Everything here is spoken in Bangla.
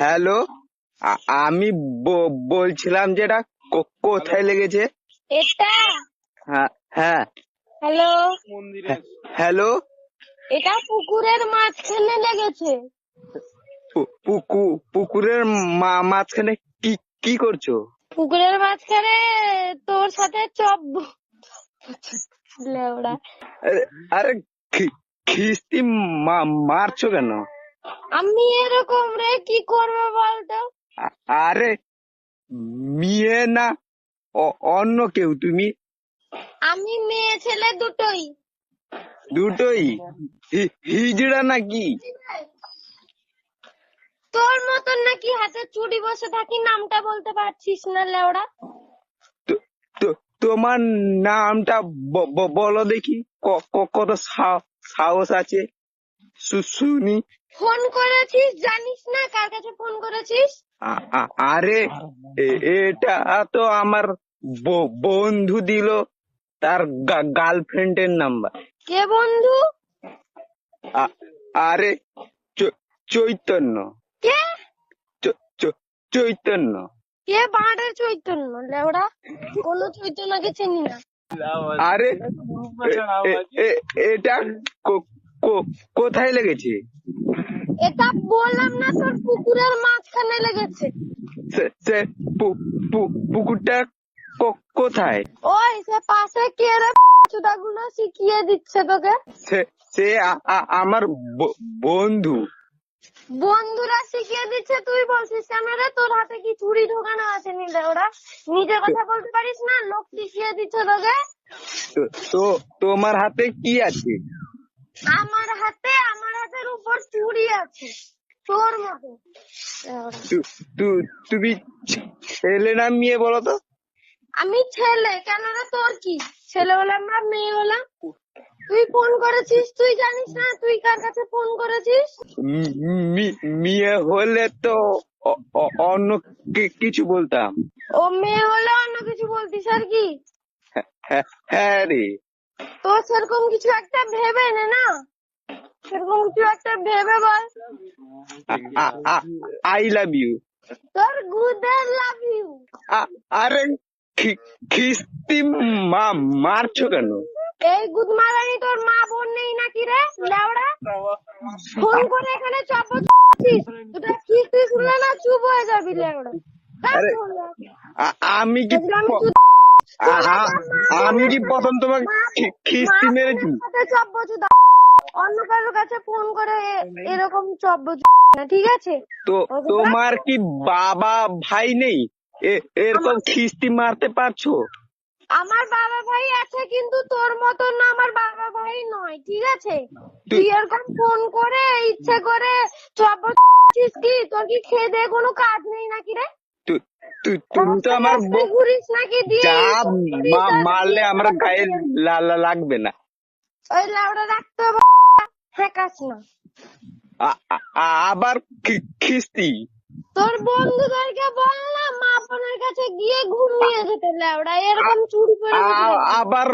হ্যালো আমি ব- বলছিলাম যে এটা কো- কোথায় লেগেছে? এটা? হ্যাঁ হ্যাঁ। Hello hello? এটা পুকুরের মাঝখানে লেগেছে। পুকু- পুকুরের মা- মাঝখানে কি কি করছ? পুকুরের মাঝখানে তোর সাথে চপ আরে- খিস্তি মা- মারছো কেন? আমি এরকম রে কি করবে বলতো? আরে মেয়ে না অন্য কেউ তুমি? আমি মেয়ে ছেলে দুটোই। দুটোই? হিজড়া নাকি? তোর মতন নাকি হাতে চুড়ি বসে থাকি নামটা বলতে পারছিস না লেওড়া? তোমার নামটা বলো দেখি কত সাহস আছে? শুনি ফোন করেছিস? জানিস না কার কাছে ফোন করেছিস? আরে এটা তো আমার বন্ধু দিল তার গার্লফ্রেন্ডের নাম্বার। কে বন্ধু? আরে চৈতন্য। কে? চৈতন্য। কে বাঁড়ের চৈতন্য? লেওড়া কোনো চৈতন্যকে চিনি না। আরে এটা কোথায় লেগেছে? এটা বললাম না তোর পুকুরের মাঝখানে লেগেছে। সে- সে পু- পু- পুকুরটা কোথায়? ওই সে পাশে কে রে চুদাগুলো শিখিয়ে দিচ্ছে তোকে? সে আমার বন্ধু। বন্ধুরা শিখিয়ে দিচ্ছে তুই বলছিস কেন রে? তোর হাতে কি চুরি ঢোকানো আছে নিলে ওরা? নিজে কথা বলতে পারিস না? লোক শিখিয়ে দিচ্ছে তোকে? তো তোমার হাতে কি আছে? আমার হাতে আমার হাতের উপর চুরি আছে তোর মতো। তুমি ছেলে না মেয়ে বলো তো? আমি ছেলে কেন রে তোর কি? ছেলে হলাম না মেয়ে হলাম। তুই ফোন করেছিস তুই জানিস না তুই কার কাছে ফোন করেছিস? মেয়ে হলে তো অন্য কিছু বলতাম। ও মেয়ে হলে অন্য কিছু বলতিস আর কি? হ্যাঁ হ্যাঁ রে। তো সেরকম কিছু একটা ভেবে নে না? সেরকম কিছু একটা ভেবে বল। আই লাভ ইউ তোর গুদের লাভ ইউ আরে খিস্তি মা- মারছো কেন? এই গুদ মারানি তোর মা বোন নেই নাকি রে? লেওড়া? ফোন করে এখানে চপ দিস তোরা কিস্তি শুনলে না চুপ হয়ে যাবি লেওড়া? আ- আমি কি আমি কি প্রথম তোমাকে খিস্তি মেরেছি? অন্য কারোর কাছে ফোন করে এরকম চপ বচু না ঠিক আছে? তো তোমার কি বাবা ভাই নেই? এরকম খিস্তি মারতে পারছ? আমার বাবা ভাই আছে কিন্তু তোর মতন না আমার বাবা ভাই নয় ঠিক আছে? তুই এরকম ফোন করে ইচ্ছে করে বচিস কি তোর কি খেয়ে দিয়ে কোনো কাজ নেই নাকি রে? তুমি তো আমার যা মারলে আমার গায়ে লাগবে না। ওই লাউডা রাখতে হ্যাকাস না। আবার খিস্তি। তোর বন্ধুদেরকে বল না মা বোনের কাছে গিয়ে ঘুমিয়ে যেতে লাউডা। এরকম চুরি করে আবার